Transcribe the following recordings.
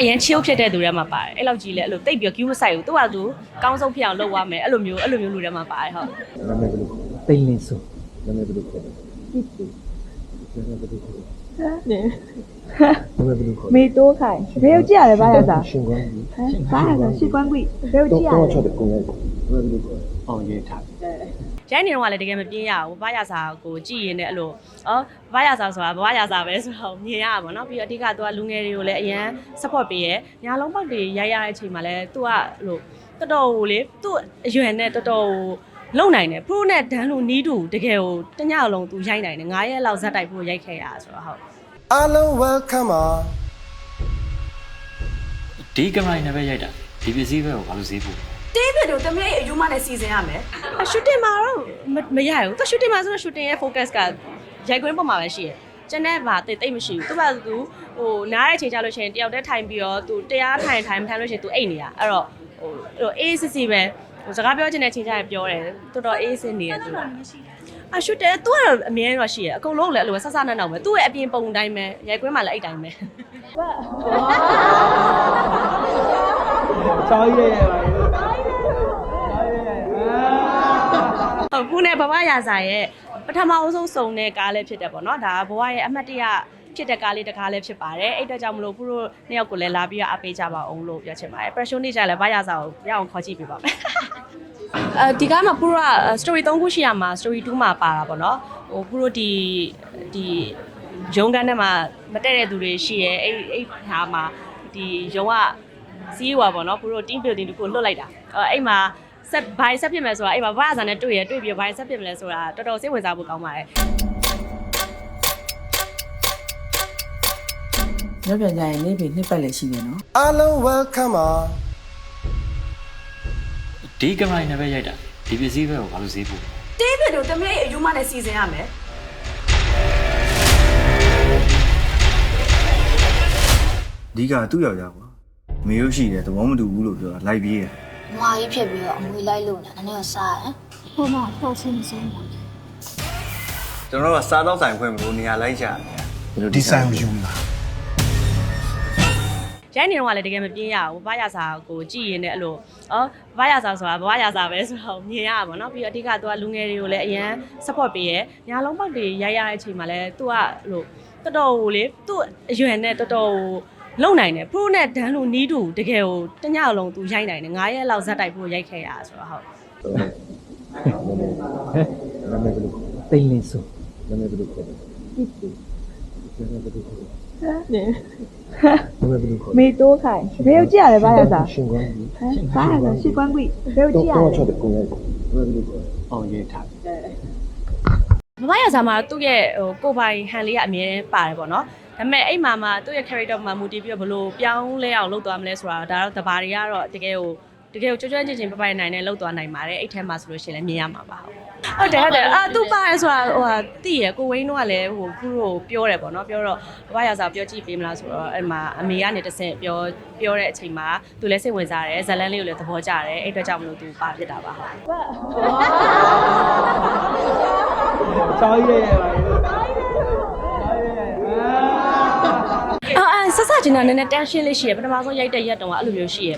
အရင် chill ဖြစ်တဲ့သူတွေမှာပါတယ်အဲ့လောက်ကြီးလဲအဲ့လိုတိတ်ပြီး queue မဆိုင်ဘူးသူကသူကောင်းဆုံးဖြစ်အောင်လုပ်ရမယ်အဲ့လိုမျိုးအဲ့လိုမျိုးလူတွေမှာပါတယ်ဟုတ်နာမည်ဘယ်လိုခေါ်တိန်လင်းဆိုလဲနာမည်ဘယ်လိုခေါ်လဲတိတိနာမည်ဘယ်လိုခေါ်လဲနေနာမည်ဘယ်လိုခေါ်လဲမေတိုးခိုင်ဘယ်ကိုကြည့်ရလဲဘာရစားရှင်ကွန်းကြီးဟမ်ဘာရစားရှစ်ကွမ်းကွိဘယ်ကိုတော့ကြည့်ရတော့လဲချက်တဲ့ကိုယ်ရဲ့နာမည်ဘယ်လိုခေါ်လဲအောင်ရေးထား ရိုင်းနေတော့ကလည်းတကယ်မပြင်းရဘူးဘာရစာကိုကြည်ရင်လည်းအဲ့လိုအော်ဘာရစာဆိုတာဘာရစာပဲဆိုတော့မြင်ရပါတော့ပြီးတော့အဓိကသူကလူငယ်တွေကိုလည်းအရန် support ပေးရဲညာလုံးပေါက်တွေရိုက်ရတဲ့အချိန်မှာလည်းသူကလို့တော်တော်ကိုလေသူ့အရွယ်နဲ့တော်တော်ကိုလုံနိုင်တယ် pro နဲ့ဒန်းလို့နီးတူတကယ်ကိုတညလုံးသူရိုက်နိုင်တယ်9ရက်လောက်ဇက်တိုက်ဖို့ရိုက်ခဲ့ရတာဆိုတော့ဟုတ်အားလုံး welcome ပါဒီကင်မရာနဲ့ပဲရိုက်တာဒီပစ္စည်းပဲကိုဘာလို့ဈေးပို့ တေးပြတို့တမလေးအယူမနဲ့စီစဉ်ရမယ်အရှူတင်မှာတော့မမရဘူးသူရှူတင်မှာဆိုတော့ရှူတင်ရဲ့ focus ကရိုက်ခွင်းပေါ်မှာပဲရှိရယ်ကျန်တဲ့ဘာတိတ်တိတ်မရှိဘူးသူကသူဟိုနားတဲ့အချိန်ကြလို့ရှိရင်တယောက်တည်းထိုင်ပြီးတော့သူတရားထိုင်ထိုင်မထိုင်လို့ရှိရင်သူအိတ်နေတာအဲ့တော့ဟိုဟိုအေးစစ်စစ်ပဲဟိုစကားပြောချင်တဲ့အချိန်ကျရင်ပြောတယ်တော်တော်အေးစစ်နေတယ်သူအရှူတယ်သူကတော့အမြဲတော့ရှိရယ်အကုန်လုံးလည်းအဲ့လိုပဲဆဆနက်နောက်ပဲသူ့ရဲ့အပြင်ပုံတိုင်းပဲရိုက်ခွင်းမှာလည်းအဲ့တိုင်းပဲစောင်းရဲရဲပါ ဟုတ် ခုနဲ့ဘဝရာဇာရဲ့ပထမအဆုံးစုံတဲ့ကားလေးဖြစ်တယ်ပေါ့နော်ဒါကဘဝရဲ့အမှတ်တရဖြစ်တဲ့ကားလေးတစ်ကားလေးဖြစ်ပါတယ်အဲ့အတွက်ကြောင့်မလို့ခုတို့နှစ်ယောက်ကိုလည်းလာပြီးတော့အပေးကြပါအောင်လို့ပြောချင်ပါတယ် pressure နေကြလည်းဘဝရာဇာကိုရအောင်ခေါ်ကြည့်ပေးပါမယ်အဲဒီကားမှာပူရော story 3ခုရှိရမှာ story 2မှာပါတာပေါ့နော်ဟိုပူရောဒီဒီရုံးကန်းထဲမှာမတက်တဲ့သူတွေရှိရဲအဲ့အဲ့ဟာမှာဒီရုံးကစီးရွာပေါ့နော်ပူရော team building တခုလွတ်လိုက်တာအဲ့အဲ့မှာ ဆက်ဘိုင်ဆက်ဖြစ်မယ်ဆိုတာအဲ့မှာဘာသာနဲ့တွေ့ရတွေ့ပြီးဘိုင်ဆက်ဖြစ်မလဲဆိုတာတော်တော်စိတ်ဝင်စားဖို့ကောင်းပါတယ်ညပြန်ကြရင်နေပြီနှစ်ပတ်လည်းရှိတယ်နော်အားလုံး welcome ပါဒီကင်မရာနဲ့ပဲရိုက်တာဒီပစ္စည်းပဲကိုဘာလို့ဈေးပို့တေးပြတို့တမလေးအယူမနဲ့စီစဉ်ရမယ်အဓိကသူ့ယောက်ျားကွာမေရုပ်ရှိတယ်သဘောမတူဘူးလို့ပြောတာလိုက်ပြေးတယ် မွာကြီးဖြစ်ပြီးတော့အမွေလိုက်လို့နေအနေနဲ့စားတယ်ဟိုမှာပေါ့စင်းစင်းကျွန်တော်တို့ကစားတော့ဆိုင်ခွင့်မလို့နေရာလိုက်ကြတယ်ဘယ်လိုဒီဆိုင်ကိုယူလာရိုင်းနေတော့ကလည်းတကယ်မပြင်းရဘူးဘာရစာကိုကြည်ရင်လည်းအဲ့လိုအော်ဘာရစာဆိုတာဘာရစာပဲဆိုတော့မြင်ရပါတော့ပြီးတော့အဓိကသူကလူငယ်တွေကိုလည်းအရန် support ပေးရဲညာလုံးပေါက်တွေရိုက်ရတဲ့အချိန်မှာလည်းသူကလို့တော်တော်ကိုလေသူ့အရွယ်နဲ့တော်တော်ကို လုံနိုင်တယ် pro နဲ့ဒန်းလို့နီးတူတကယ်ကိုတညလုံးသူရိုက်နိုင်တယ်9ရက်လောက်ဇက်တိုက်ဖို့ရိုက်ခဲ့ရတာဆိုတော့ဟုတ်နာမည်ဘယ်လိုခေါ်လဲတိန်လင်းဆိုနာမည်ဘယ်လိုခေါ်လဲတိတိနာမည်ဘယ်လိုခေါ်လဲနေနာမည်ဘယ်လိုခေါ်လဲမေတိုးခိုင်ဘယ်ကိုကြည့်ရလဲဘာရစားရှင်ကွန်းကြီးဟမ်ဘာရစားရှစ်ကွမ်းကွိဘယ်ကိုကြည့်ရတော့လဲချက်တဲ့ကိုယ်ရဲ့နာမည်ဘယ်လိုခေါ်လဲအောင်ရေးထားမမရစာမှာသူ့ရဲ့ဟိုကိုယ်ပိုင်ဟန်လေးကအမြဲတမ်းပါတယ်ပေါ့နော် ဒါပေမဲ့အဲ့မှာမှသူ့ရဲ့ character မှာမူတည်ပြီးတော့ဘယ်လိုပြောင်းလဲအောင်လုပ်သွားမလဲဆိုတာဒါတော့တဘာတွေကတော့တကယ်ကိုတကယ်ကိုကြွကြွချင်းချင်းပပိုင်နိုင်နဲ့လုပ်သွားနိုင်ပါတယ်အဲ့ထဲမှာဆိုလို့ရှိရင်လည်းမြင်ရမှာပါဟုတ်တယ်ဟုတ်တယ်အာသူပါတယ်ဆိုတာဟိုဟာတည်ရကိုဝင်းတို့ကလည်းဟိုခုတို့ပြောတယ်ပေါ့နော်ပြောတော့ဘဝရစာပြောကြည့်ပေးမလားဆိုတော့အဲ့မှာအမေကနေတဆင့်ပြောပြောတဲ့အချိန်မှာသူလည်းစိတ်ဝင်စားတယ်ဇလန်းလေးကိုလည်းသဘောကျတယ်အဲ့အတွက်ကြောင့်မလို့သူပါဖြစ်တာပါဟုတ်စောင်းရဲရဲပါ အာအာ ဆက်ဆက်ချင်တာနည်းနည်း tension လေးရှိရပထမဆုံးရိုက်တဲ့ရက်တုန်းကအဲ့လိုမျိုးရှိရ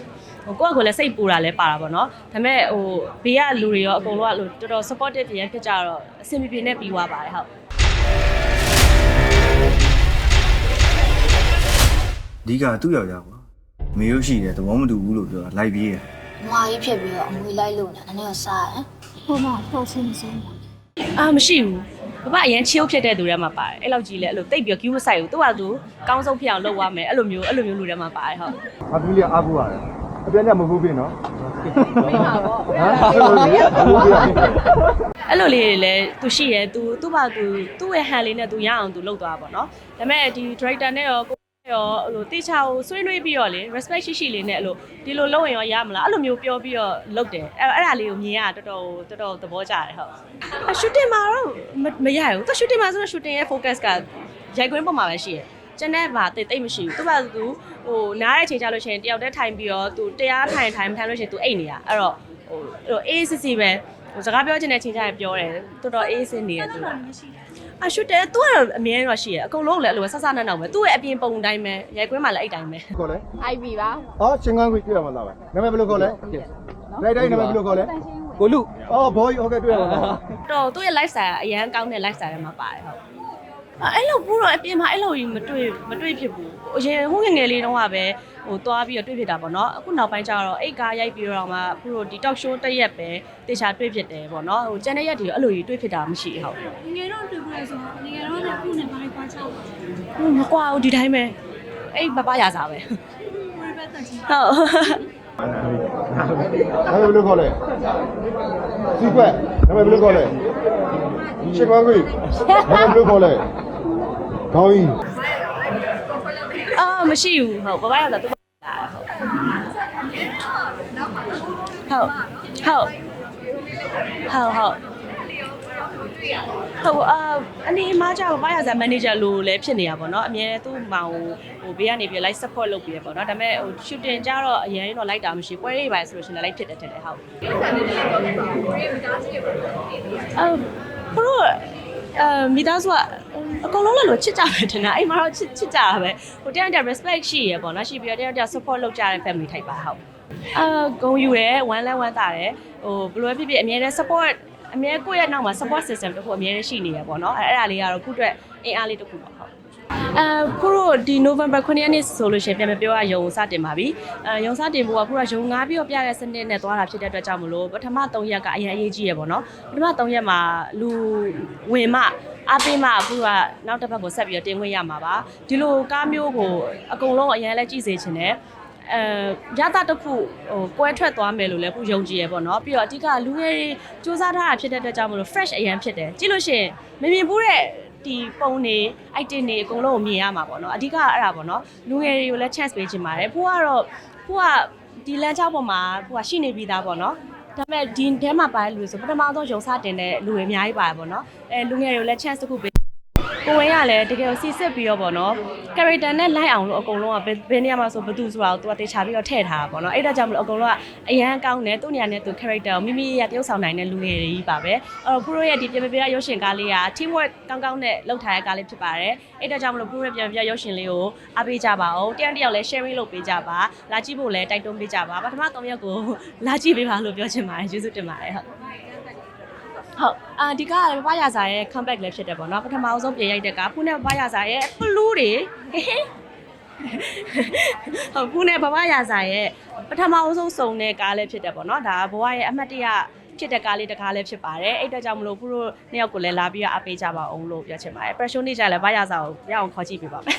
ဟိုကိုယ့်အကိုလည်းစိတ်ပူတာလည်းပါတာပေါ့နော်ဒါပေမဲ့ဟိုဘေးကလူတွေရောအကုန်လုံးကလို့တော်တော် supportive ပြန်ဖြစ်ကြတော့အဆင်ပြေပြေနဲ့ပြီးသွားပါတယ်ဟုတ်အဓိကသူ့ယောက်ျားကွာမေရုပ်ရှိတယ်သဘောမတူဘူးလို့ပြောတာလိုက်ပြေးတယ်မွာကြီးဖြစ်ပြီးတော့အမွေလိုက်လို့နေအနေနဲ့စားတယ်ဟိုမှာပေါ့စင်းစင်းအာမရှိဘူး ဘဘအရင် chill ဖြစ်တဲ့သူတွေမှာပါတယ်အဲ့လောက်ကြီးလဲအဲ့လိုတိတ်ပြီး queue မဆိုင်ဘူးသူကသူကောင်းဆုံးဖြစ်အောင်လုပ်ရမယ်အဲ့လိုမျိုးအဲ့လိုမျိုးလူတွေမှာပါတယ်ဟုတ်အတူလေးအားကိုးရတယ်အပြန်နဲ့မဟုတ်ဘူးနော်မိပါပေါ့ဟမ်အဲ့လိုလေးအားကိုးရတယ်အဲ့လိုလေးတွေလည်းသူရှိရဲသူသူ့ဘာသူသူ့ရဲ့ hand လေးနဲ့သူရအောင်သူလုပ်သွားပါတော့ဒါပေမဲ့ဒီ director နဲ့ရောကို ရောအဲ့လိုတေချာကိုဆွေးနွေးပြီးတော့လေ respect ရှိရှိလေးနဲ့အဲ့လိုဒီလိုလုပ်ရင်ရောရမလားအဲ့လိုမျိုးပြောပြီးတော့လုပ်တယ်အဲ့အဲ့ဒါလေးကိုမြင်ရတော်တော်တော်တော်သဘောကျတယ်ဟုတ်အ shooting မှာတော့မမရဘူးသူ shooting မှာဆိုတော့ shooting ရဲ့ focus ကရိုက်ခွင်းပေါ်မှာပဲရှိရယ်ကျန်တဲ့ဘာတိတ်တိတ်မရှိဘူးသူကသူဟိုနားတဲ့အချိန်ကြလို့ရှိရင်တယောက်တည်းထိုင်ပြီးတော့သူတရားထိုင်ထိုင်မထိုင်လို့ရှိရင်သူအိတ်နေတာအဲ့တော့ဟိုဟိုအေးစစ်စစ်ပဲဟိုစကားပြောချင်တဲ့အချိန်ကျရင်ပြောတယ်တော်တော်အေးစစ်နေတယ်သူက အရှုတယ်သူကတော့အမြဲတော့ရှိရအကုန်လုံးလည်းအဲ့လိုပဲဆဆနက်နောက်ပဲသူ့ရဲ့အပြင်ပုံတိုင်းပဲရိုက်ခွင်းမှလည်းအဲ့တိုင်းပဲခေါ်လဲ IB ပါအော်ချင်းကန်းကိုတွေ့ရမှာလားနာမည်ဘယ်လိုခေါ်လဲလိုက်တိုင်းနာမည်ဘယ်လိုခေါ်လဲကိုလူအော်ဘောကြီးဟုတ်ကဲ့တွေ့ရမှာလားတော့သူ့ရဲ့ lifestyle ကအရန်ကောင်းတဲ့ lifestyle တွေမှာပါတယ်ဟုတ် အဲ့လိုဘူးတော့အပြင်မှာအဲ့လိုကြီးမတွေ့မတွေ့ဖြစ်ဘူးအရင်ဟိုငယ်ငယ်လေးတုန်းကပဲဟိုသွားပြီးတော့တွေ့ဖြစ်တာပေါ့နော်အခုနောက်ပိုင်းကျတော့အိတ်ကားရိုက်ပြီးတော့မှအခုတို့ဒီ talk show တစ်ရက်ပဲတေချာတွေ့ဖြစ်တယ်ပေါ့နော်ဟိုကျန်တဲ့ရက်တွေအဲ့လိုကြီးတွေ့ဖြစ်တာမရှိဟုတ်ငယ်တော့တွေ့ဘူးလေဆိုငယ်တော့လည်းခုနဲ့ဘာလေးပွားချောက်ပါဟိုမကွာဘူးဒီတိုင်းပဲအဲ့ပပရစားပဲဝိဘတ်တချင်းဟုတ်နာမည်ဘယ်လိုခေါ်လဲစီကွက်နာမည်ဘယ်လိုခေါ်လဲချင်းကန်းကိုနာမည်ဘယ်လိုခေါ်လဲ ခေါင်းကြီးအာမရှိဘူးဟုတ်ပပရစားသူလာဟုတ်ဟုတ်ဟုတ်ဟုတ်ဟုတ်ဟုတ်အာအနေအမကြောင့်ဘာရစားမန်နေဂျာလိုလည်းဖြစ်နေတာပေါ့နော်အမြဲသူ့မောင်ဟိုဘေးကနေပြီး like support လုပ်ပြီးရပေါ့နော်ဒါပေမဲ့ဟို shooting ကြတော့အရင်တော့ like တာမရှိပွဲတွေပါဆိုလို့ရှိရင် like ဖြစ်တယ်တဲ့ဟုတ်အော်ဘရို အဲမိသားစုကအကုန်လုံးလည်းလို့ချစ်ကြပဲတင်တာအိမ်မှာတော့ချစ်ချစ်ကြတာပဲဟိုတရားတရား respect ရှိရပေါ့နော်ရှိပြီးတော့တရားတရား support လုပ်ကြတဲ့ family type ပါဟုတ်အာဂုံယူတယ်ဝမ်းလဲဝမ်းသာတယ်ဟိုဘယ်လိုပဲဖြစ်ဖြစ်အမြဲတမ်း support အမြဲကိုယ့်ရဲ့နောက်မှာ support system တစ်ခုအမြဲတမ်းရှိနေရပေါ့နော်အဲအဲ့ဒါလေးကတော့ခုအတွက်အင်အားလေးတစ်ခုပေါ့ဟုတ် အဲခုတို့ဒီ November 9ရက်နေ့ဆိုလို့ရှိရင်ပြန်မပြောရရုံစတင်ပါပြီအဲရုံစတင်ဖို့ကခုကရုံငားပြီးတော့ပြတဲ့စနစ်နဲ့သွားတာဖြစ်တဲ့အတွက်ကြောင့်မလို့ပထမ3ရက်ကအရင်အရေးကြီးရပေါ့နော်ပထမ3ရက်မှာလူဝင်မှအပေးမှအခုကနောက်တစ်ပတ်ကိုဆက်ပြီးတော့တင်ခွင့်ရမှာပါဒီလိုကားမျိုးကိုအကုန်လုံးအရင်လဲကြည့်စေချင်တယ်အဲရတာတစ်ခုဟိုကွဲထွက်သွားမယ်လို့လည်းခုယုံကြည်ရပေါ့နော်ပြီးတော့အဓိကလူငယ်တွေစူးစမ်းထားတာဖြစ်တဲ့အတွက်ကြောင့်မလို့ fresh အရင်ဖြစ်တယ်ကြည့်လို့ရှိရင်မမြင်ဘူးတဲ့ ဒီပုံနေ item တွေအကုန်လုံးကိုမြင်ရမှာပေါ့နော်အဓိကအဲ့ဒါပေါ့နော်လူငယ်တွေကိုလည်း chance ပေးချင်ပါတယ်ဖိုးကတော့ဖိုးကဒီလမ်းကြောင်းပေါ်မှာဖိုးကရှိနေပြီးသားပေါ့နော်ဒါပေမဲ့ဒီထဲမှာပါတဲ့လူတွေဆိုပထမဆုံးရုံစတင်တဲ့လူတွေအများကြီးပါတယ်ပေါ့နော်အဲလူငယ်တွေကိုလည်း chance တစ်ခုပေး ကိုဝင်းကလည်းတကယ်ကိုစီစစ်ပြီးတော့ပေါ့နော် character နဲ့ line အောင်လို့အကုန်လုံးကဘယ်ဘယ်နေရာမှာဆိုဘသူဆိုတာကိုသူကတေချာပြီးတော့ထည့်ထားတာပေါ့နော်အဲ့ဒါကြောင့်မလို့အကုန်လုံးကအရန်ကောင်းတယ်သူ့နေရာနဲ့သူ character ကိုမိမိရတရုပ်ဆောင်နိုင်တဲ့လူငယ်တွေကြီးပါပဲအဲ့တော့ပရိုရဲ့ဒီပြင်ပပြရုပ်ရှင်ကားလေးက team work ကောင်းကောင်းနဲ့လုပ်ထားတဲ့ကားလေးဖြစ်ပါတယ်အဲ့ဒါကြောင့်မလို့ပရိုရဲ့ပြင်ပပြရုပ်ရှင်လေးကိုအားပေးကြပါဦးတယောက်တစ်ယောက်လည်း sharing လုပ်ပေးကြပါလာကြည့်ဖို့လည်းတိုက်တွန်းပေးကြပါပထမ3ရက်ကိုလာကြည့်ပေးပါလို့ပြောချင်ပါတယ်ကျေးဇူးတင်ပါတယ်ဟုတ် ဟုတ်အာဒီကားကလည်းပပရစာရဲ့ comeback လည်းဖြစ်တယ်ပေါ့နော်ပထမအဆုံးပြင်ရိုက်တဲ့ကားဖူးနဲ့ပပရစာရဲ့ပလူးတွေဟုတ်ဖူးနဲ့ပပရစာရဲ့ပထမအဆုံးစုံတဲ့ကားလည်းဖြစ်တယ်ပေါ့နော်ဒါကဘဝရဲ့အမှတ်တရဖြစ်တဲ့ကားလေးတစ်ကားလည်းဖြစ်ပါတယ်အဲ့အတွက်ကြောင့်မလို့ဖူးတို့နှစ်ယောက်ကိုလည်းလာပြီးတော့အပေးကြပါအောင်လို့ပြောချင်ပါတယ် pressure နေကြလည်းပပရစာကိုရအောင်ခေါ်ကြည့်ပေးပါမယ်